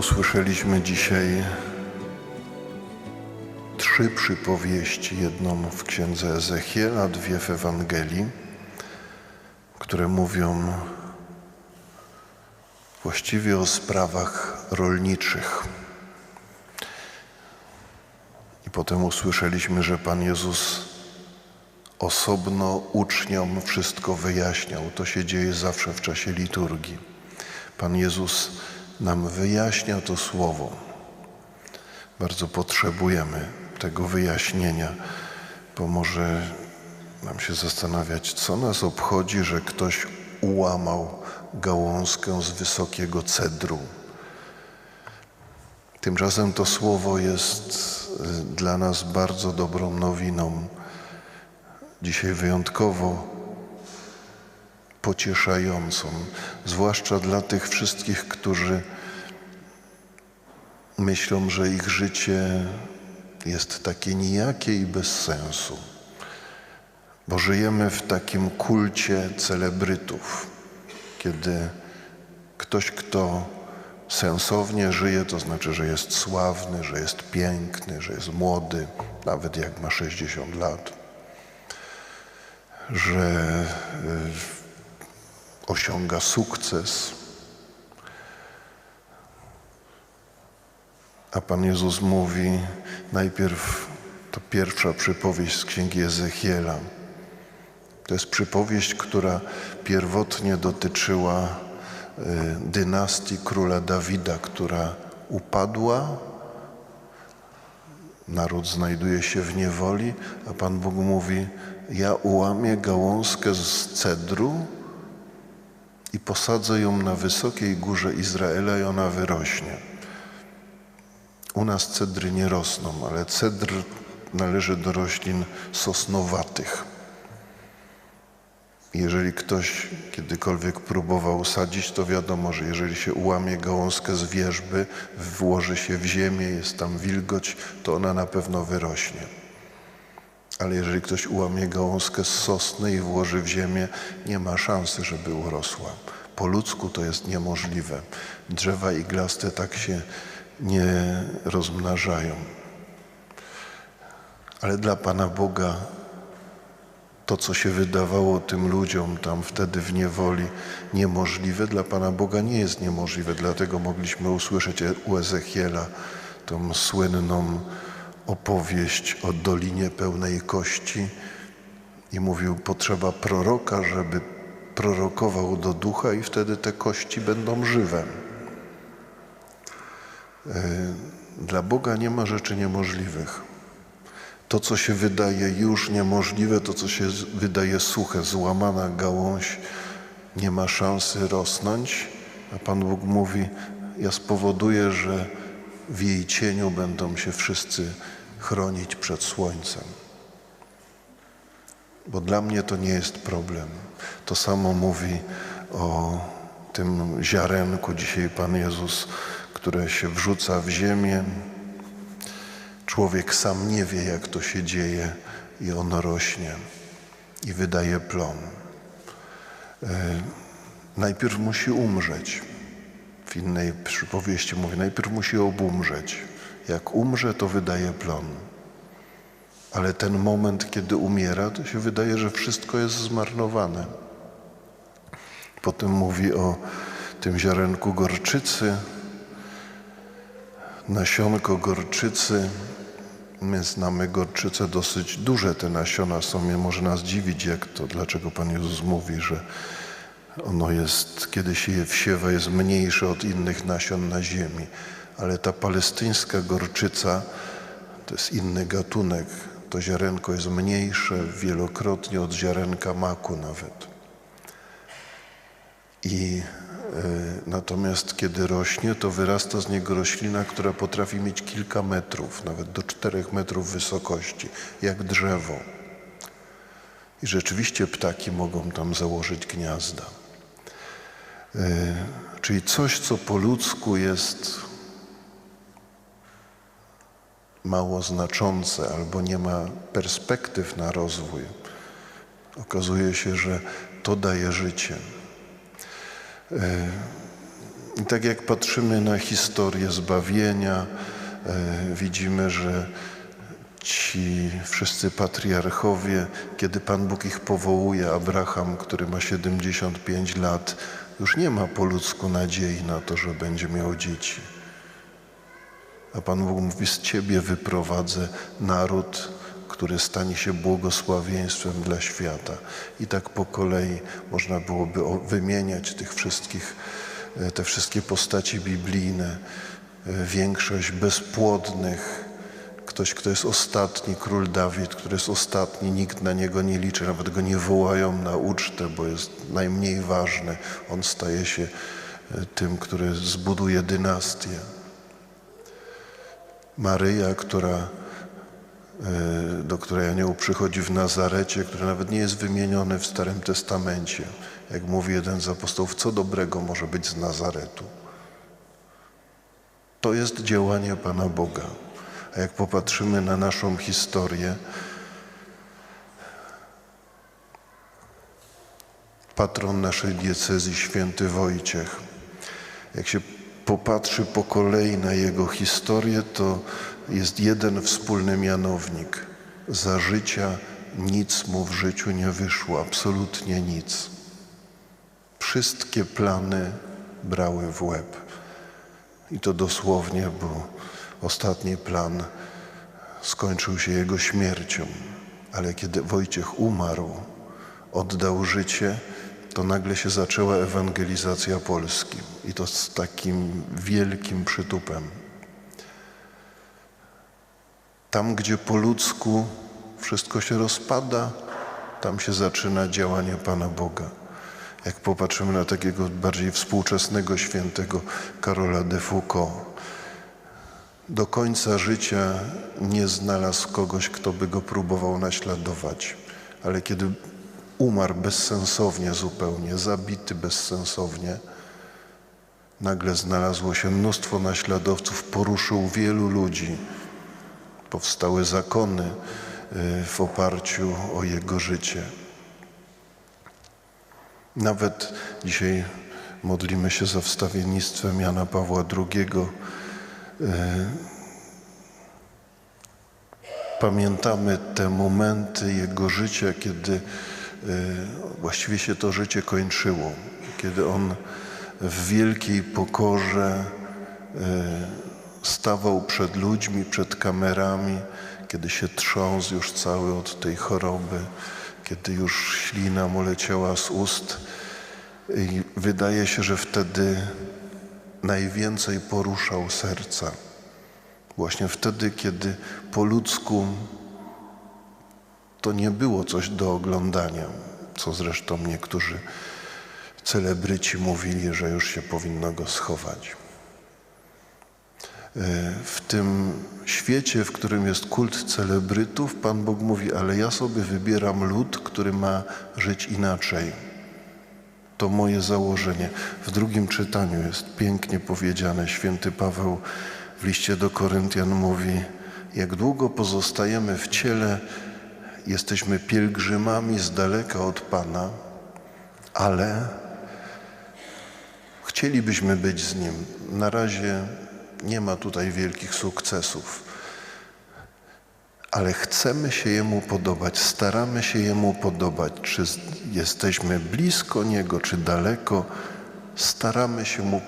Usłyszeliśmy dzisiaj trzy przypowieści, jedną w księdze Ezechiela, dwie w Ewangelii, które mówią właściwie o sprawach rolniczych. I potem usłyszeliśmy, że Pan Jezus osobno uczniom wszystko wyjaśniał. To się dzieje zawsze w czasie liturgii. Pan Jezus nam wyjaśnia to słowo. Bardzo potrzebujemy tego wyjaśnienia, bo może nam się zastanawiać, co nas obchodzi, że ktoś ułamał gałązkę z wysokiego cedru. Tymczasem to słowo jest y, dla nas bardzo dobrą nowiną. Dzisiaj wyjątkowo pocieszającą, zwłaszcza dla tych wszystkich, którzy myślą, że ich życie jest takie nijakie i bez sensu. Bo żyjemy w takim kulcie celebrytów, kiedy ktoś, kto sensownie żyje, to znaczy, że jest sławny, że jest piękny, że jest młody, nawet jak ma 60 lat, że y, osiąga sukces. A Pan Jezus mówi najpierw, to pierwsza przypowieść z księgi Ezechiela. To jest przypowieść, która pierwotnie dotyczyła y, dynastii króla Dawida, która upadła. Naród znajduje się w niewoli, a Pan Bóg mówi: Ja ułamię gałązkę z cedru i posadzę ją na wysokiej górze Izraela i ona wyrośnie. U nas cedry nie rosną, ale cedr należy do roślin sosnowatych. Jeżeli ktoś kiedykolwiek próbował sadzić, to wiadomo, że jeżeli się ułamie gałązkę z wierzby, włoży się w ziemię, jest tam wilgoć, to ona na pewno wyrośnie. Ale jeżeli ktoś ułamie gałązkę z sosny i włoży w ziemię, nie ma szansy, żeby urosła. Po ludzku to jest niemożliwe. Drzewa iglaste tak się nie rozmnażają. Ale dla Pana Boga to, co się wydawało tym ludziom tam wtedy w niewoli niemożliwe, dla Pana Boga nie jest niemożliwe. Dlatego mogliśmy usłyszeć u Ezechiela tą słynną opowieść o dolinie pełnej kości i mówił, potrzeba proroka, żeby prorokował do ducha i wtedy te kości będą żywe. Dla Boga nie ma rzeczy niemożliwych. To, co się wydaje już niemożliwe, to, co się wydaje suche, złamana gałąź, nie ma szansy rosnąć, a Pan Bóg mówi: Ja spowoduję, że w jej cieniu będą się wszyscy chronić przed słońcem. Bo dla mnie to nie jest problem. To samo mówi o tym ziarenku dzisiaj Pan Jezus, które się wrzuca w ziemię. Człowiek sam nie wie, jak to się dzieje, i ono rośnie i wydaje plon. E, najpierw musi umrzeć. W innej przypowieści mówi, najpierw musi obumrzeć. Jak umrze, to wydaje plon. Ale ten moment, kiedy umiera, to się wydaje, że wszystko jest zmarnowane. Potem mówi o tym ziarenku gorczycy, nasionko gorczycy. My znamy gorczyce dosyć duże, te nasiona są, może nas dziwić, jak to, dlaczego Pan Jezus mówi, że ono jest, kiedy się je wsiewa, jest mniejsze od innych nasion na ziemi. Ale ta palestyńska gorczyca to jest inny gatunek. To ziarenko jest mniejsze wielokrotnie od ziarenka maku nawet. I y, natomiast kiedy rośnie, to wyrasta z niego roślina, która potrafi mieć kilka metrów, nawet do czterech metrów wysokości, jak drzewo. I rzeczywiście ptaki mogą tam założyć gniazda. Y, czyli coś, co po ludzku jest mało znaczące albo nie ma perspektyw na rozwój, okazuje się, że to daje życie. I tak jak patrzymy na historię zbawienia, e, widzimy, że ci wszyscy patriarchowie, kiedy Pan Bóg ich powołuje, Abraham, który ma 75 lat, już nie ma po ludzku nadziei na to, że będzie miał dzieci. A Pan Bóg mówi, z Ciebie wyprowadzę naród, który stanie się błogosławieństwem dla świata. I tak po kolei można byłoby wymieniać tych wszystkich, e, te wszystkie postaci biblijne, e, większość bezpłodnych, ktoś, kto jest ostatni, król Dawid, który jest ostatni, nikt na niego nie liczy, nawet go nie wołają na ucztę, bo jest najmniej ważny. On staje się e, tym, który zbuduje dynastię. Maryja, która, e, do której anioł przychodzi w Nazarecie, który nawet nie jest wymieniony w Starym Testamencie. Jak mówi jeden z apostołów, co dobrego może być z Nazaretu? To jest działanie Pana Boga. A jak popatrzymy na naszą historię, patron naszej diecezji, święty Wojciech, jak się popatrzy po kolei na jego historię, to jest jeden wspólny mianownik. Za życia nic mu w życiu nie wyszło, absolutnie nic. Wszystkie plany brały w łeb. I to dosłownie, bo ostatni plan skończył się jego śmiercią. Ale kiedy Wojciech umarł, oddał życie, to nagle się zaczęła ewangelizacja Polski. I to z takim wielkim przytupem. Tam, gdzie po ludzku wszystko się rozpada, tam się zaczyna działanie Pana Boga. Jak popatrzymy na takiego bardziej współczesnego świętego Karola de Foucault, do końca życia nie znalazł kogoś, kto by go próbował naśladować, ale kiedy umarł bezsensownie zupełnie, zabity bezsensownie, nagle znalazło się mnóstwo naśladowców, poruszył wielu ludzi. Powstały zakony y, w oparciu o jego życie. Nawet dzisiaj modlimy się za wstawiennictwem Jana Pawła II. Pamiętamy te momenty jego życia, kiedy y, właściwie się to życie kończyło, kiedy on w wielkiej pokorze y, stawał przed ludźmi, przed kamerami, kiedy się trząsł już cały od tej choroby, kiedy już ślina mu leciała z ust. I wydaje się, że wtedy najwięcej poruszał serca. Właśnie wtedy, kiedy po ludzku to nie było coś do oglądania, co zresztą niektórzy celebryci mówili, że już się powinno go schować. E, W tym świecie, w którym jest kult celebrytów, Pan Bóg mówi, ale ja sobie wybieram lud, który ma żyć inaczej. To moje założenie. W drugim czytaniu jest pięknie powiedziane. Święty Paweł w liście do Koryntian mówi: Jak długo pozostajemy w ciele, jesteśmy pielgrzymami z daleka od Pana, ale chcielibyśmy być z Nim. Na razie nie ma tutaj wielkich sukcesów, ale chcemy się Jemu podobać, staramy się Jemu podobać. Czy jesteśmy blisko Niego, czy daleko, staramy się Mu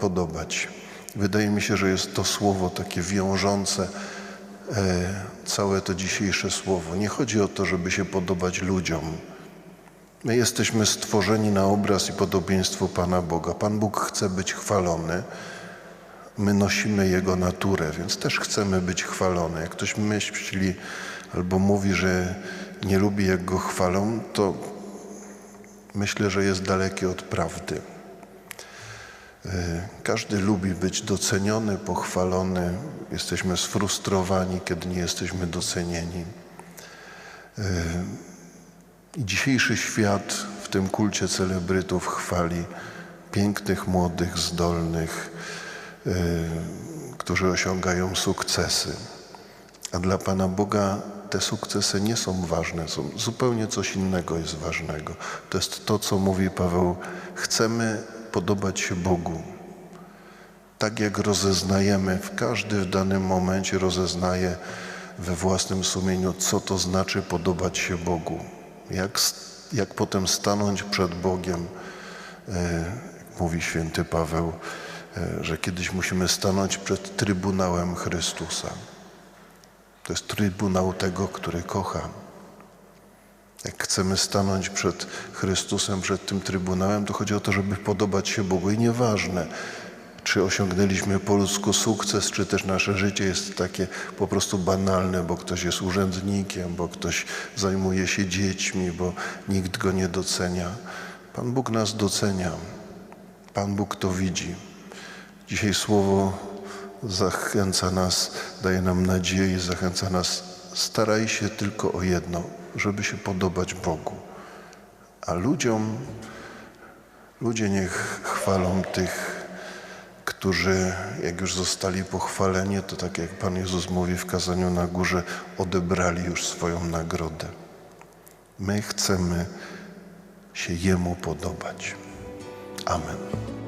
podobać. Wydaje mi się, że jest to słowo takie wiążące całe to dzisiejsze słowo. Nie chodzi o to, żeby się podobać ludziom. My jesteśmy stworzeni na obraz i podobieństwo Pana Boga. Pan Bóg chce być chwalony. My nosimy Jego naturę, więc też chcemy być chwalony. Jak ktoś myśli albo mówi, że nie lubi, jak go chwalą, to myślę, że jest dalekie od prawdy. E, Każdy lubi być doceniony, pochwalony. Jesteśmy sfrustrowani, kiedy nie jesteśmy docenieni. E, dzisiejszy świat w tym kulcie celebrytów chwali pięknych, młodych, zdolnych, e, którzy osiągają sukcesy. A dla Pana Boga te sukcesy nie są ważne, są zupełnie coś innego jest ważnego. To jest to, co mówi Paweł. Chcemy podobać się Bogu. tak jak rozeznajemy, w każdy w danym momencie rozeznaje we własnym sumieniu, co to znaczy podobać się Bogu. Jak, jak potem stanąć przed Bogiem, e, mówi święty Paweł, e, że kiedyś musimy stanąć przed Trybunałem Chrystusa. To jest Trybunał tego, który kocha. Jak chcemy stanąć przed Chrystusem, przed tym Trybunałem, to chodzi o to, żeby podobać się Bogu. I nieważne, czy osiągnęliśmy po ludzku sukces, czy też nasze życie jest takie po prostu banalne, bo ktoś jest urzędnikiem, bo ktoś zajmuje się dziećmi, bo nikt go nie docenia. Pan Bóg nas docenia. Pan Bóg to widzi. Dzisiaj słowo zachęca nas, daje nam nadzieję, zachęca nas. Staraj się tylko o jedno, żeby się podobać Bogu. A ludziom, ludzie niech chwalą tych, którzy, jak już zostali pochwaleni, to tak jak Pan Jezus mówi w kazaniu na górze, odebrali już swoją nagrodę. My chcemy się Jemu podobać. Amen.